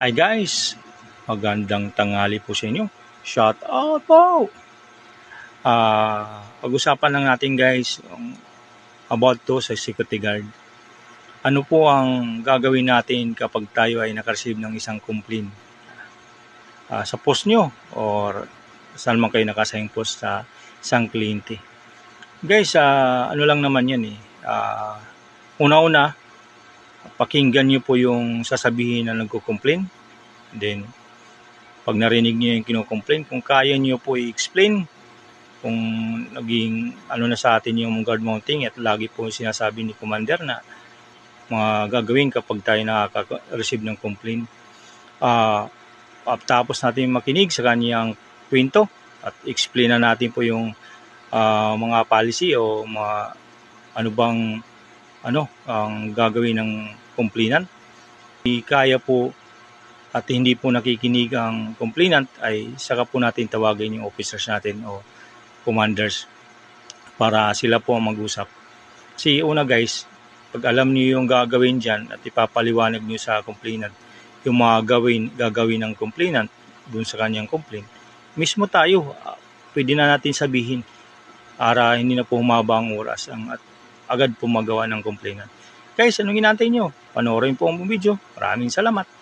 Hi guys, magandang tanghali po sa inyo. Shout out po! Ah, pag-usapan lang natin guys yung about to sa security guard. Ano po ang gagawin natin kapag tayo ay nakareceive ng isang complaint Ah, sa post nyo or saan man kayo nakasign post sa isang kliyente. Guys, ah, ano lang naman yan eh. Ah, una-una, pakinggan nyo po yung sasabihin na nagko-complain. Then, pag narinig nyo yung kino-complain, kung kaya nyo po i-explain kung naging ano na sa atin yung guard mounting at lagi po sinasabi ni Commander na mga gagawin kapag tayo nakaka-receive ng complaint. Ah, tapos natin makinig sa kanyang kwento at explain na natin po yung ah, mga policy o mga ano bang ano ang gagawin ng complainant. Hindi kaya po at hindi po nakikinig ang complainant ay saka po natin tawagin yung officers natin o commanders para sila po ang mag-usap. Kasi una guys, pag alam niyo yung gagawin dyan at ipapaliwanag niyo sa complainant yung mga gawin, gagawin ng complainant dun sa kanyang complaint, mismo tayo, ah, pwede na natin sabihin para hindi na po humaba ang oras ang, at agad po magawa ng complainant. Guys, anong inantay nyo? Panoorin po ang video. Maraming salamat.